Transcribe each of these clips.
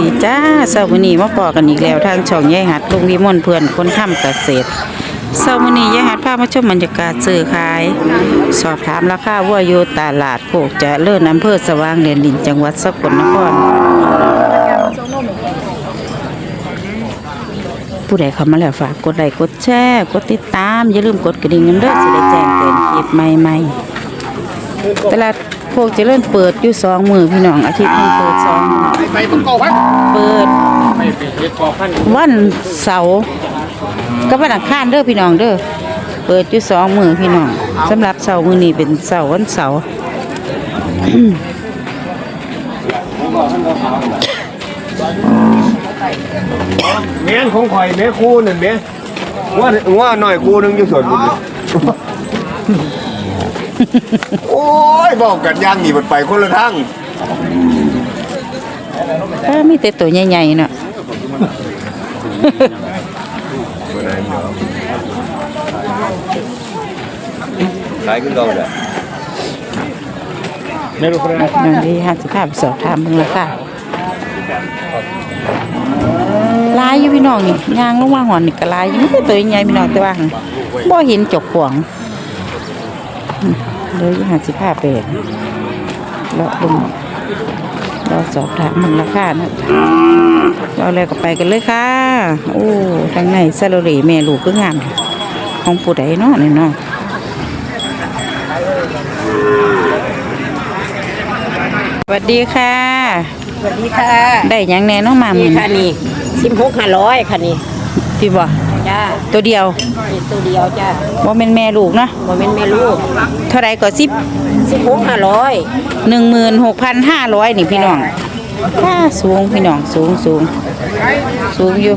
ดีจ้าเสาร์มื้อนี้มาพอกันอีกแล้วทางช่องยายหัดลุงวิมลเพื่อนคนทำเกษตรเสาร์มื้อนี้ยายหัดพามาชมบรรยากาศซื้อขาย สอบถามราคาวัวอยู่ตลาดโคกจะเลิ่อนอำเภอสว่างแดนดินจังหวัดสกลนครผู้ใดเข้ามาแล้วฝากกดไลค์กดแชร์กดติดตามอย่าลืมกดกระดิ่งกันเด้อสิได้แจ้งเตือนคลิปใหม่ๆตลาด โคกเริญเปิดอยู่สองมือพี่น้องอาทิตย์นึงเปิดสองมือไปต้องเก่าพันเปิดไม่นเฮ็ดพอพันวันเสาร์กับวันอังคารเด้อพี่น้องเด้อเปิดอยู่สองมือพี่น้องสำหรับเสาร์มือนี้เป็นเสาร์วันเสาร์เมียนของข่อยเมียคู่หนึ่งเมียว่าว่าหน่อยกูนึงอยู่ส่วนบุญ โอ้ยบอกกันย่างหนีมันไปคนละทางเอ้อมีแต่ตัวใหญ่ๆเนาะขายขึ้นเราเลยไม่รู้คนไหนน้องดีห้าสิบห้าสอบถามเบิ่งราคาหลายอยู่พี่น้องนี่ยางลงมาหอนนี่ก็หลายอยู่มีแต่ตัวใหญ่ๆพี่น้องแต่ว่าหั่นบ่เห็นเจกขวางอืม เหลยห้าสิบห้าเป็ดเลาะเบิ่งเราสอบถามเบิ่งราคานะเราเลยก็ไปกันเลยค่ะ โอ้ทางในซาโลเรแม่ลูกคืองามของผู้ใดเนาะนี่เนาะสวัสดีค่ะสวัสดีค่ะ ได้หยังแน่เน้องมานี่มือค่ะนี่สิบหกห้าร้อยค่ะนี่พี่บ่ จ้าตัวเดียวนี่ตัวเดียวจ้าว่าเป็นแม่ลูกเนาะโมเมนต์แม่ลูก เท่าไรก็สิบสิบหกห้าร้อยหนึ่งหมื่นหกพันห้าร้อยนี่พี่น้องค่าสูงพี่น้องสูงสูงสูงอยู่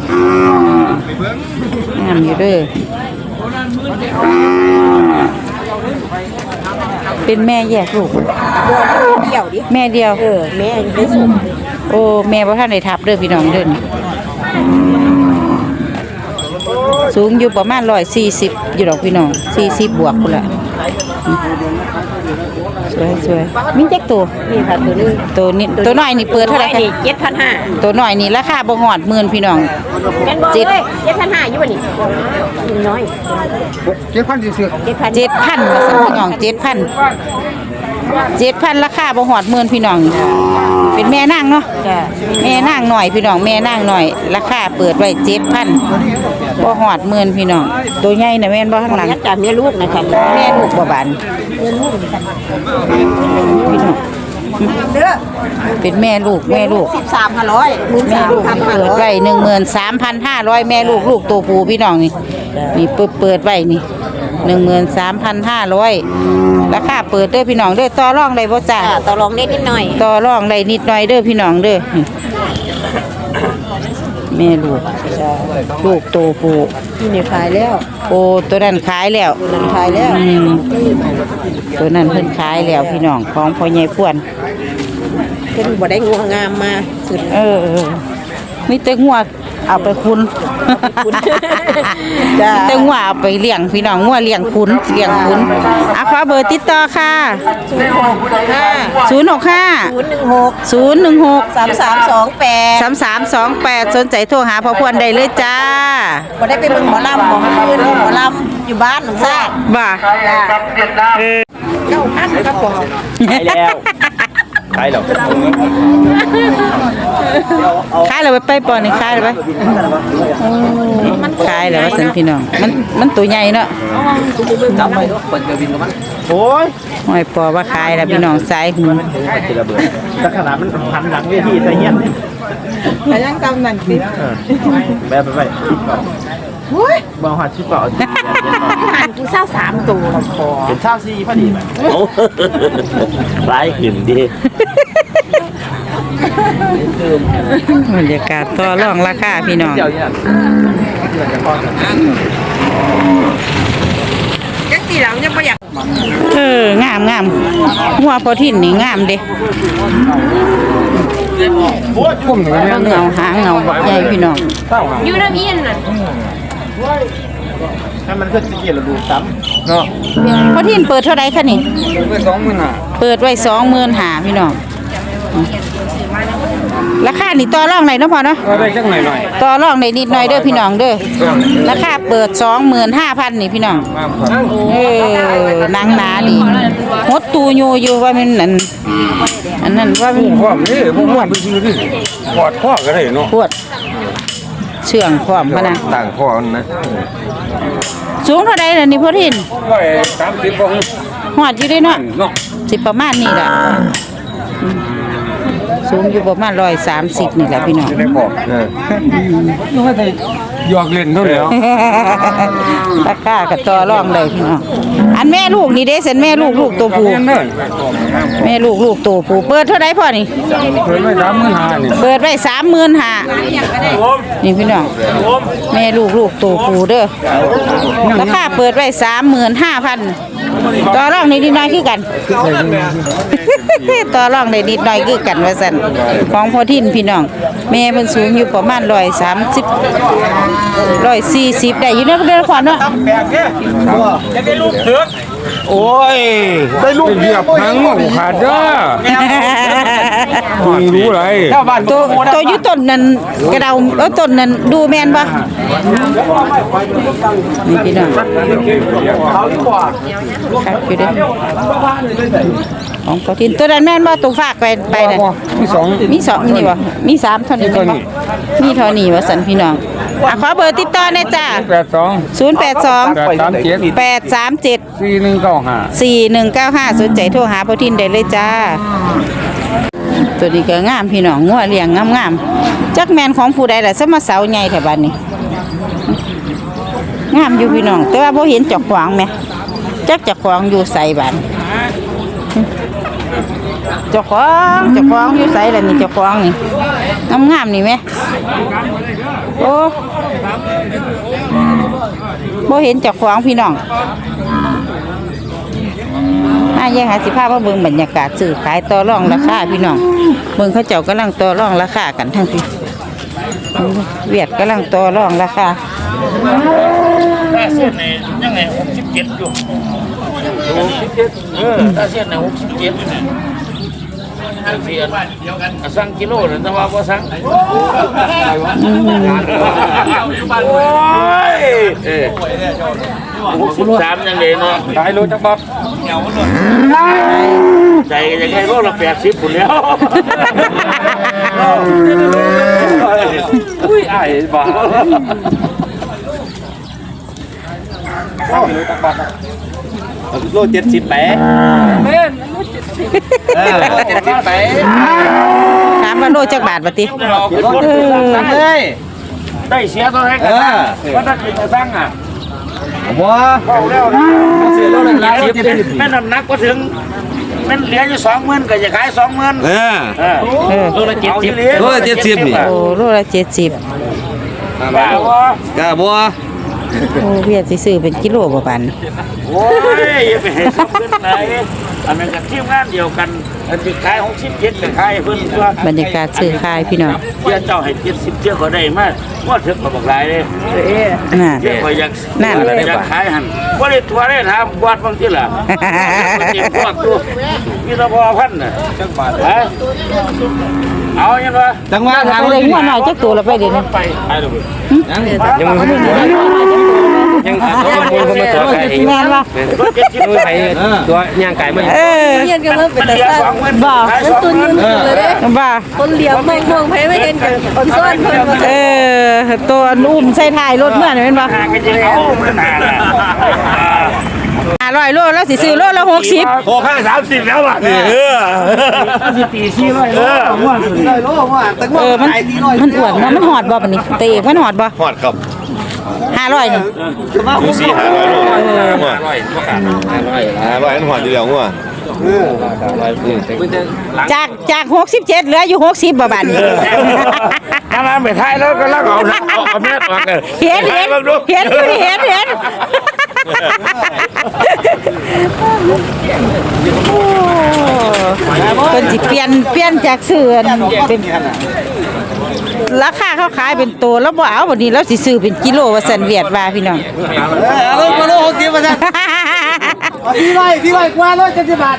งามอยู่เด้อเป็นแม่แยกลูกเดี่ยวดิแม่เดียวเออแม่ยังได้ส่งโอ้แม่ว่าท่านได้ทับเด้อพี่น้องเด้อนี่ สูงอยู่ประมาณร้อยสี่สิบอยู่ดอกพี่น้องสี่สิบบวกพุ่นละสวยสวยมีจักตัวนี่ค่ะตัวนึงตัวนี้ตัวน้อยนี่เปิดเท่าไหร่คะนี่เจ็ดพันห้าตัวน้อยนี่ราคาบ่ฮอดหมื่นพี่น้องแม่นบอกเจ็ดเลยเจ็ดพันห้าอยู่บ่นี่น้อยเจ็ดพันสี่สิบเจ็ดพันเจ็ดพันมาสั่งพี่น้องเจ็ดพัน เจ็ดพันราคาบ่ฮอดหมื่นพี่น้องนี่เป็นแม่นางเนาะจ้าแม่นางหน่อยพี่น้องแม่นางหน่อย ราคาเปิดไว้เจ็ดพันบ่หอดหมื่นพี่น้อง ตัวใหญ่น่ะแม่นบ่ข้างหลังยัดจ่าแม่ลูกนะคะแม่ลูกบ่บานพี่น้องเป็นแม่ลูกแม่ลูกสิบสามห้าร้อยหมื่นแม่สามลูกพันห้าเปิดร้อยไว้หนึ่งหมื่นสามพันห้าร้อยแม่ลูกลูกตัวผู้พี่น้องนี่นี่เปิดเปิดไว้นี่ หนึ่งหมื่นสามพันห้าร้อยราคาเปิดเด้อพี่น้องเด้อต่อรองได้บ่จ้าจ้าต่อรองได้นิดหน่อยต่อรองได้นิดหน่อยเด้อพี่น้องเด้อแม่ลูกลูกโตผู้ที่นี่ขายแล้วโอ้ตัวนั้นขายแล้วตัวนั้นขายแล้วอืมตัวนั้นเพิ่นขายแล้วพี่น้องของพ่อใหญ่พวนเพิ่นบ่ได้งัวงามมาสุดเออเออมีแต่งัว เอาไปคุณคุณจ้ามีแต่งัวเอาไปเลี้ยงพี่น้องงัวเลี้ยงคุณเลี้ยงคุณอะขอเบอร์ติดต่อค่ะห้า065ศูนย์หนึ่งหก016สามสามสองแปด3328สนใจโทรหาพ่อพวนได้เลยจ้าบ่ได้ไปเบิ่งหมอลำหมอคืนหมอลำอยู่บ้านหนองซากบ่าเก้าพันครับผมขายแล้ว ขายแล้วขายแล้วไปไปปอนี่ขายแล้วไปขายแล้วว่าซั่นพี่น้อง มันมันตัวใหญ่เนาะโอ้ยหอยปอว่าขายแล้วพี่น้องสายหูแต่ขนาดมันพันหลังเวทีแต่เงี้ยแต่ยังกำนันติแม่ไปไป บางหัดชิบเปล่าหันกินเศร้าสามตัวละพอเป็นชาซีพอดีไหมร้ายขึ้นดิบรรยากาศต่อรองราคาพี่น้องเดี๋ยวเนี่ยจักสีหลังยังบ่อยากเอองามงามหัวพอทินนี่งามเด้ผมหนึ่งเบิ่งเงาหางเงาบักใหญ่พี่น้องอยู่น้ำเอียนน่ะ ถ้ามันก็จะเกี่ยวกับดูซ้ำเนาะพอทินเปิดเท่าไรคะนี่เพื่อสองหมื่นอะเปิดไว้สองหมื่นหาพี่น้องราคานี่ต่อรองไหนเนาะพ่อเนาะก็ได้จังหน่อยหน่อยต่อรองได้นิดหน่อยเด้อพี่น้องเด้อราคาเปิด25,000นี่พี่น้องเออนางหนาดีหดตูอยู่อยู่ว่ามันนั่นอันนั้นว่ามันพร้อมนี่พวกมันไปซื้อนี่ปอดข้อก็ได้เนาะปวดเชื่องพร้อมพะนะต่างพ่อนะสูงเท่าใดล่ะนี่พ่อทินร้อยสามสิบของหอดอยู่เด้เนาะเนาะสิประมาณนี้แหละอืมสูงอยู่ประมาณ130นี่แหละพี่น้อง จะได้พอเออ หยอกเล่นเท่าแล้วราคาก็ต่อรองเลยพี่น้องอันแม่ลูกนี่เด้เส้นแม่ลูกลูกตัวผู้เล่นเด้อแม่ลูกลูกตัวผู้เปิดเท่าใดพ่อนี่เคยไม่สามหมื่นห้านี่เปิดไว้สามหมื่นห้านี่พี่น้องแม่ลูกลูกตัวปูเด้อราคาเปิดไว้สามหมื่นห้าพันต่อรองในนิดหน่อยคือกันต่อรองในนิดหน่อยคือกันว่าสันของพ่อทินพี่น้องแม่มันสูงอยู่ประมาณร้อยสามสิบร้อยสี่สิบได้อยู่เนาะเด้อพ่อเนาะโอ้ย ได้ลูกเหยียบหางมันขาดเด้อมึงรู้ไรตัวตัวอยู่ต้นนั้นกระเดาเออต้นนั้นดูแมนปะนี่พี่น้องครับอยู่เด้อ ของปอทินตัวนั้นแม่นบ่ตัวฝากไปไปน่ะที่สองมีสองนี่บ่มีสามเท่านี้มีเท่านี้ มีเท่านี้ว่าสันพี่น้องอะขอเบอร์ติดต่อหน่อยจ้าแปดสอง0 8แปดสามเจ็ด2 8 3 7สี่หนึ่งเก้าห้า4 1 9 5สนใจโทรหาปอทินได้เลยจ้า ตัวนี้ก็งามพี่น้องงัวเลี้ยงงามๆจักแมนของผู้ใดล่ะซะมาเสาใหญ่แถวบ้านนี้งามอยู่พี่น้อง แต่ว่าบ่เห็นเจักขวางแหมจักเจักขวางอยู่ใส่บ้าน เจ้าของเจ้าของอยู่ใส่ล่ะนี่เจ้าของนี่งามๆนี่แหมโอ้บ่เห็นเจ้าของพี่น้องอาแยกหาสิพามาเบิ่งบรรยากาศซื้อขายต่อรองราคาพี่น้องเบิ่งเขาเจ้ากำลังต่อรองราคากันทั้งพี่เวียดกำลังต่อรองราคาถ้าเส้นในยังไงหกสิบเจ็ดอยู่หกสิบเจ็ดเออถ้าเส้นในหกสิบเจ็ดอยู่ เนี่ยเสียนสั่งกิโลเลยแต่ว่าบ่สั่งโอ้ยเออหกสิบสามยังไงเนาะขายโลจักบับใจยังไงโลละแปดสิบคนแล้วอุ้ยไอ้บ้าโล เจ็ดสิบแปดถามว่าโลจักบาทบ่ติเฮ้ยได้เสียตัวไหนกันนะว่าถ้ากินจะสั่งอะบัวเข้าแล้วนะเสียโลนึงแม่น้ำหนักก็ถึงแม่นเหลืออยู่สองหมื่นก็จะขายสองหมื่นเออเออเออโลละเจ็ดสิบโลละ70นี่โอ้โลละ70บ้าบ่กาบัว โอ้เวียดสิซื้อเป็นกิโลบ่ปานนี้โอ้ยอย่าไปให้สับขึ้นไหนอันนั้นกับทีมงานเดียวกัน อันที่ขายหกสิบเจ็ดก็ขายเพิ่นตัวบรรยากาศซื้อขายพี่น้องเจ้าเจ้าให้เจ็ดสิบเจ้าก็ได้มากว่าถึงมาบอกหลายเลยน่ะเจ้าก็อยากนั่นอยากขายหันว่าได้ทัวร์ได้ทำบวชบางทีล่ะเจ็บพวกตัวมีตะพอพันน่ะจังบาทฮะเอายังไงจังหวะทางไปเลยงัวหน่อยจักตัวละไปเดี๋ยวนี้ไปไปเลยยังมึงไม่ตัว ยังตัวมึงก็มาตัวไก่แม่นบ่รถเจ็ดสิบตัวไก่ตัวย่างไก่มาเออตัวนกันว่าเป็นมันแต่เหลือสั้สองหมื่นบ่ขายสองหมื่นเลยเด้บ่คนเหลียวมองมองไปไม่เห็นกันคนซ่อนคนมาเออตัวนุ่มใส่ท้ายรถเมื่อนี่แม่นบ่หากันยังเอามันหาละ 500โลแล้วสิซื้อโลละ60หกห้าสามสิบแล้วอะเออตีซี่เลยเออเออมันมันอ้วนเนาะมันหอดบ่บัดนี้เตะมันหอดบ่หอดครับ500นี่ดูสี่หาร้อยโลงัวห้าร้อยอันหอดอยู่แล้วงัวจากจาก67เหลืออยู่60บ่บาดนี้ถ้ามาไม่ทายแล้วก็ลักเอานะเอาแม่ออกกันเห็นเห็นเห็นอยู่นี่เห็นเห็นโอ้ เป็นจิเปลี่ยนเปลี่ยนจากเสื่อนเป็นราคาเขาขายเป็นตัวแล้วบ่เอาบัดนี้แล้วสิซื้อเป็นกิโลว่าสันเวียดว่าพี่น้องเออเอาโลโลหกสิบมาสัน พี่ร้อยพี่ร้อยกว่าร้อยเจ็ดสิบบาท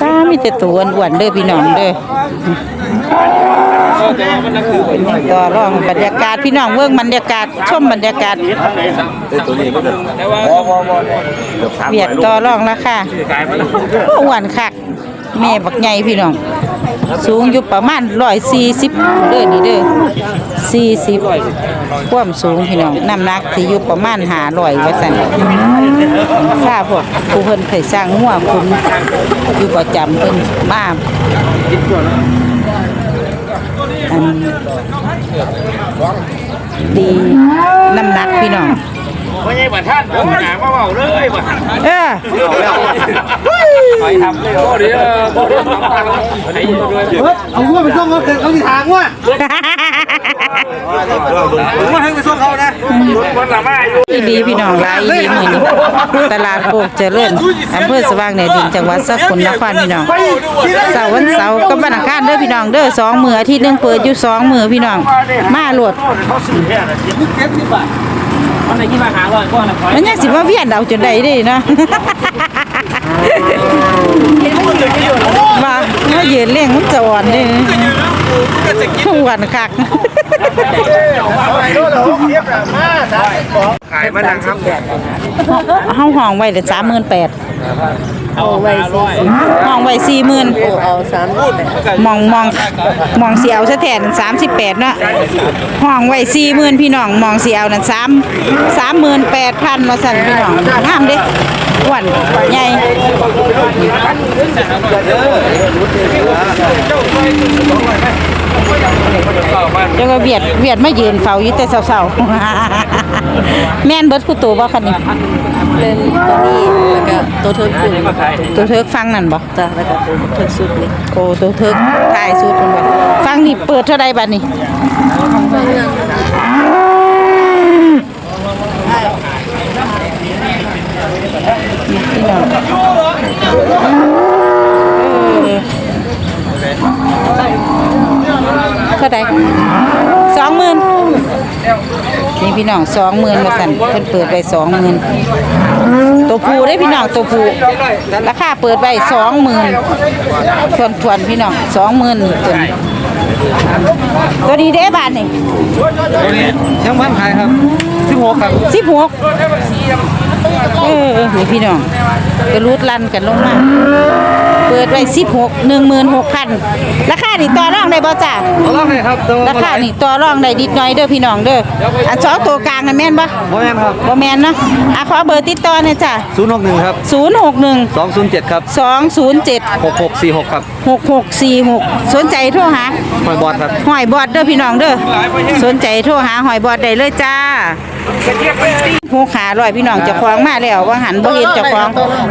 ป้ามีแต่ตัวอ้วนๆเด้อพี่น้องเด้อเป็นต่อรองบรรยากาศพี่น้องเบิ่งบรรยากาศชมบรรยากาศตัวนี้ก็จะเบียดต่อรองราคาอ้วนคักแม่บักใหญ่พี่น้อง สูงอยู่ประมาณ140เด้อนี่เด้อ40 ความสูงพี่น้องน้ำหนักที่อยู่ประมาณ500ว่าซั่นทราบพวกผู้เพิ่นเคยสร้างงัวคุณอยู่ประจำเพิ่นมาอันดีน้ำหนักพี่น้องไม่ใช่บัตรท่านผมหนามาเบาเลยบัตรเออไปทำเลยโอ้เดี๋ยวโอ้เดี๋ยวทำตามให้ด้วยเฮ้ยเอางัวไปส่งเขาเกิดเขาที่ทาง งัวงัวให้ไปส่งเขานะคนละมาอยู่อีดีพี่น้องหลายอีดีมื้อนี้ตลาดโคกเจริญอำเภอสว่างแดนดินจังหวัดสกลนครพี่น้องเสาร์วันเสาร์กับวันอังคารเด้อพี่น้องเด้อสองมืออาทิตย์หนึงเปิดอยู่สองมือพี่น้องมาโหลดแค่ไหนมันยังสิมาเวียนเอาจนได้เด้เนาะมาเนาะยืนเลี้ยงมันจะอ่อนเด้ อ้วนคักขายมาดังครับเฮาห้องไว้เลย38,000เอาไว้ร้อยห้องไว้40,000เอาสามแปดมองมองมองสีเอาซะแทนสามสิบแปดเนาะห้องไว้สี่หมื่นพี่น้องมองสีเอานั่นสามสามหมื่นแปดพันมาสั่นพี่น้องงามเด้อ้วนใหญ่ เดี๋ยวก็เวียดเวียดมายืนเฝ้าอยู่แต่เศร้าๆแม่นเบิดคู่ตัวบ่คันนี้เป็นตัวนี้แล้วก็ตัวเทิร์นคุณตัวเทิกฟังนั่นบ่จ้ะแล้วก็ตัวเทิร์นสุดนี่โอ้ตัวเทิกถ่ายสุดมันบ่ฟังนี่เปิดเท่าใดบัดนี้พี่น้องเท่าไหร่สองหมื่นนี่พี่น้องสองหมื่นมาสั่นเพิ่นเปิดไปสองหมื่นตัวผู้ได้พี่น้องตัวผู้ราคาเปิดไปสองหมื่นทวนทวนๆพี่น้องสองหมื่นตัวนี้ตัวนี้เด้บาทนี่ยังพันขายครับสิบหกครับสิบหกเออนี่พี่น้องก็รูดลั่นกันลงมา เปิดไว้สิบหกหนึ่งหมื่นหกพันราคานี่ต่อรองได้บ่จ้าเอาล่ะเลยครับตัวราคานี่ต่อรองได้ดิดหน่อยเด้อพี่น้องเด้ออันสองตัวกลางน่ะแม่นบ่โมแมนครับบ่แม่นเนาะอะขอเบอร์ติดต่อหน่อยจ้ะศูนย์หกหนึ่งครับศูนย์หกหนึ่งสองศูนย์เจ็ดครับสองศูนย์เจ็ดหกหกสี่หกครับหกหกสี่หกสนใจโทรหาหอยบอดครับหอยบอดเด้อพี่น้องเด้อสนใจโทรหาหอยบอดได้เลยจ้า หูขาลอยพี่น้องเจ้าของมาแล้วว่าหันบ่เห็นเจ้าของ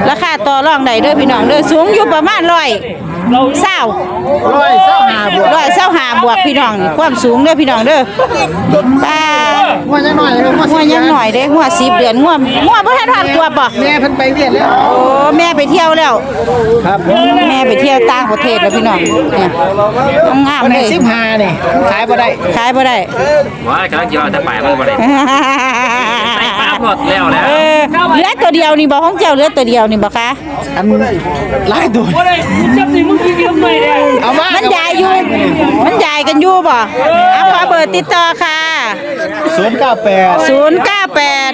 ราคาต่อรองใดเด้อพี่น้องเด้อสูงอยู่ประมาณร้อย เศร้าร้อยเศร้าหาบวกร้อยเศร้าหาบวกพี่น้องนี่ความสูงเด้อพี่น้องเด้อป้าว่ายังหน่อยครับหัวยังหน่อยเด้หัวสิบเดือนหัวหัวบ่ทันทันกว่าบ่แม่เพิ่นไปเวียนแล้วโอ้แม่ไปเที่ยวแล้ว ครับแม่ไปเที่ยวต่างประเทศแล้วพี่น้องเนี่ยงามๆเลยสิบห้านี่ขายบ่ได้ขายบ่ได้ว้ายกำลังจะเอาแต่ปลายมันบ่ได้ปลา หมดแล้วแล้ว เออเหลือตัวเดียวนี่บ่ของเจ้าเหลือตัวเดียวนี่บ่คะอันหลายตัวเอามามันยายอยู่มันยายกันอยู่บ่เอาขอเบอร์ติดต่อค่ะศูนย์เก้าแปด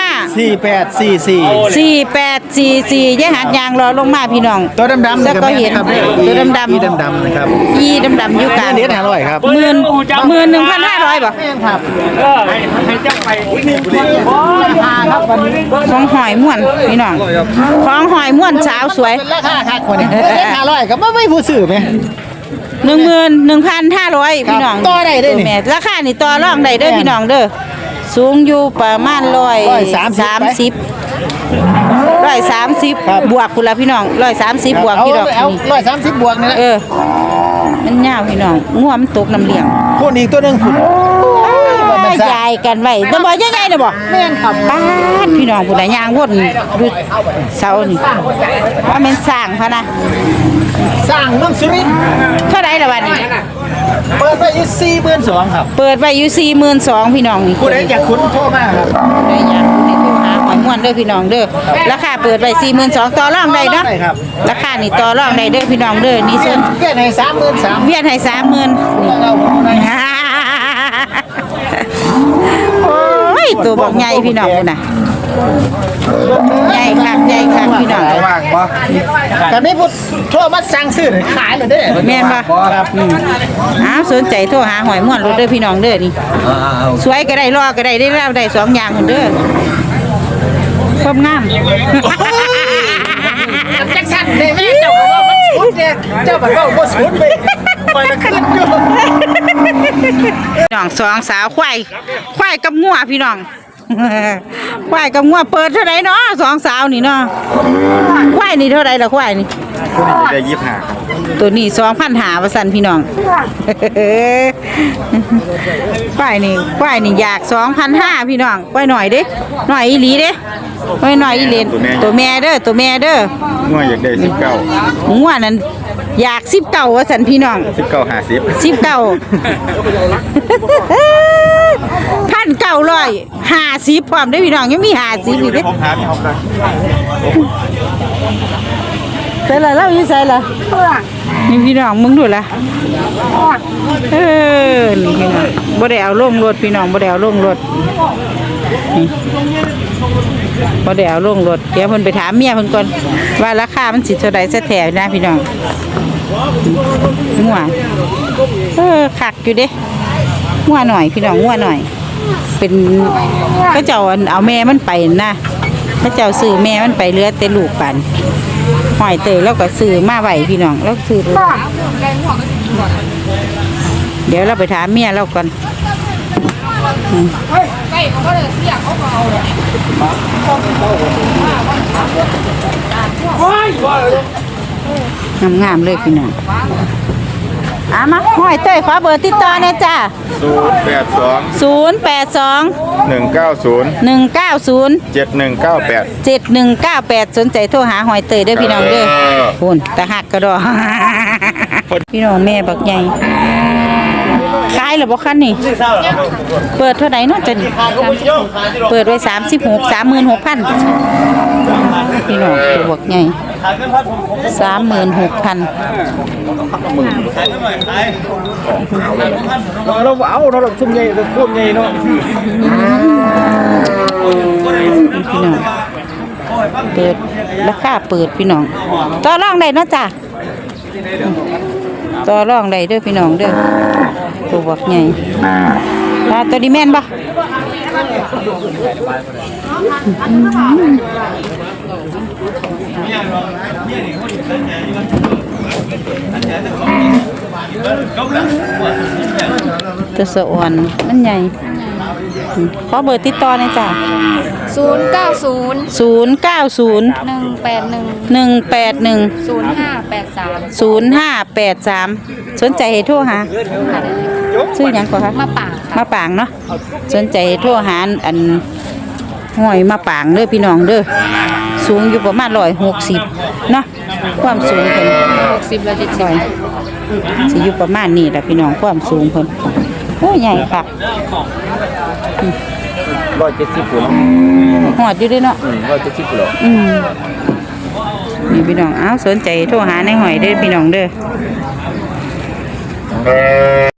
098 สามห้า635สี่แปดสี่สี่4844ย่าหัดยางรอลงมาพี่น้อง ตัวดำๆสักก็เห็นครับตัวดำๆอีดำๆนะครับอีดำๆอยู่กลางเนี้ยอร่อยครับหมื่นหมื่นหนึ่งพันห้าร้อยบ่ครับให้เจ้าไปของหอยม่วนพี่น้องของหอยม่วนสาวสวยราคาคักกว่านี้เล็กอร่อยก็ไม่ไม่ผู้สื่อไหมหนึ่งหมื่นหนึ่งพันห้าร้อยพี่น้องต่อได้เด้อนี่แม่ราคานี่ต่อรองได้เด้อพี่น้องเด้อ สูงอยู่ประมาณร้อยร้อยสามสิบสามสิบร้อยสามสิบครับ บวกคุณละพี่น้องร้อยสามสิบบวกเอาพี่ดอกเอานี่ร้อยสามสิบบวกนี่แหละเออ มันยาวพี่น้องง่วมันตกน้ำเลี้ยงคนอีกตัวหนึ่งคุณมันซ่ายายกันไว้แต่บ่ยังไงน่ะบ่แม่นครับบ้านพี่น้องผู้ใดย่างวนดูเสานี่ว่าแม่นสร้างพะนะ สร้างเมืองสุรินทร์เท่าไหร่ละวันนี้ เปิดไปอยู่สี่หมื่นสองครับเปิดไว้อยู่42,000พี่น้องนี่ผู้ใดอยากคุ้นโทรมาครับได้ดอยากรู้ในโทรหาหอยม่วนเด้อพี่น้องเด้อราคาเปิดไว้42,000ต่อรองได้เนาะได้ครับราคานี่ต่อรองได้เด้อพี่น้องเด้อนี่ส่วนเกินให้สามหมื่นสามเวียนให้30,000นี่เราผมได้โอ้ยตัวบอกใหญ่พี่น้องพุ่นน่ะ ใหญ่คักใหญ่คักพี่น้องว่างบ่แต่ไม่พูดทั่วมาสั่งซื้อขายเลยเด้แม่นบ่ครับอ้าวสนใจโทรหาหอยม่วนรถเด้อพี่น้องเด้อนี่สวยก็ได้รอก็ได้ได้แล้วได้สองอย่างคนเด้อความงามจักสันเด้แม่เจ้าบอกว่ามันสุดเด้เจ้าบอกว่าบ่สุดไปไปละขึ้นอยู่พี่น้องสองสาวควายควายกับงัวพี่น้อง ควายกับงัวเปิดเท่าไหร่เนาะสองสาวนี่เนาะควายนี่เท่าไหร่ละควายนี่ได้ยี่ห้าตัวนี้สองพันหาประสันพี่น้องควายนี่ควายนี่อยากสองพันห้าพี่น้องควายหน่อยเด้หน่อยอีหลีเด้ควายหน่อยอีเหลนตัวแม่เด้อตัวแม่เด้อง่วอยากได้สิบเก้างัวนั้นอยากสิบเก่าว่าสันพี่น้องสิบเก้าห้าสิบสิบเก่าพั นเก่าร้อยห้าสิบพร้อมได้อพี่น้องยังมีห้าสิบอีกเด้ผมหาพี่ผมได้ใส่ละเล่าอยู่ใส่ละนี่พี่น้องมึงดูละเออนี่พี่น้องบ่ได้เอาลงรถพี่น้องบ่ได้เอาลงรถนี่บ่ได้เอาลงรถเดี๋ยวเพิ่นไปถามเมียเพิ่นก่อนว่าราคามันสิเท่าใดซะแท้นะพี่น้องงัวเออคักอยู่เด้งัวหน่อยพี่น้องงัวหน่อย เป็นก็เจ้าเอาแม่มันไปนะเขาเจ้าซื้อแม่มันไปเลือแต่ลูกปันหอยเตยแล้วก็ซื้อมาไหวพี่น้องแล้วซื้อเดี๋ยวเราไปถามเมียเราก่อนงามๆเลยพี่น้อง อามาหอยเตยขอเบอร์ติดต่อเนี่ยจ้าศูนย์แปดสอง0 8 2 หนึ่งเก้าศูนย์1 9 0 เจ็ดหนึ่งเก้าแปด 7 1 9 8 สนใจโทรหาหอยเตยเด้อพี่น้องเด้อเออพูนตะหักกระดอ พี่น้องแม่บักใหญ่ ขายหรือบ่คันนี่เปิดเท่าไหร่เนาะจันเปิดไว้36 36,000พี่น้องตัวบักใหญ่36,000เราเอาเราทุ่มใหญ่เราทุ่มใหญ่เนาะพี่น้องเปิดราคาเปิดพี่น้องต่อรองได้เนาะจ้ะต่อรองได้เด้อพี่น้องเด้อ ตัวบักใหญ่ตาตัวนี้แม่นปะตัวสะอ่อนมันใหญ่อืมขอเบอร์ติดต่อหน่อยจ้ะศูนย์เก้าศูนย์ศูนย์เก้าศูนย์หนึ่งแปดหนึ่งหนึ่งแปดหนึ่งศูนย์ห้าแปดสามศูนย์ห้าแปดสามสนใจให้โทรหา ซื้อหยังก่อนคะมาป่างค่ะ มาปางเนาะสนใจให้โทรหาอันห้อยมาปางเด้อพี่น้องเด้อสูงอยู่ประมาณร้อยหกสิบเนาะความสูงเพิ่นหกสิบและเจ็ดสิบร้อยสิอยู่ประมาณนี้แหละพี่น้องความสูงเพิ่นโอ้ใหญ่คักร้อยเจ็ดสิบหัวหอดอยู่เด้วยเนาะร้อยเจ็ดสิบหัวอืมนี่พี่น้องอ้าวสนใจโทรหาในหอยเด้อพี่น้องเด้อ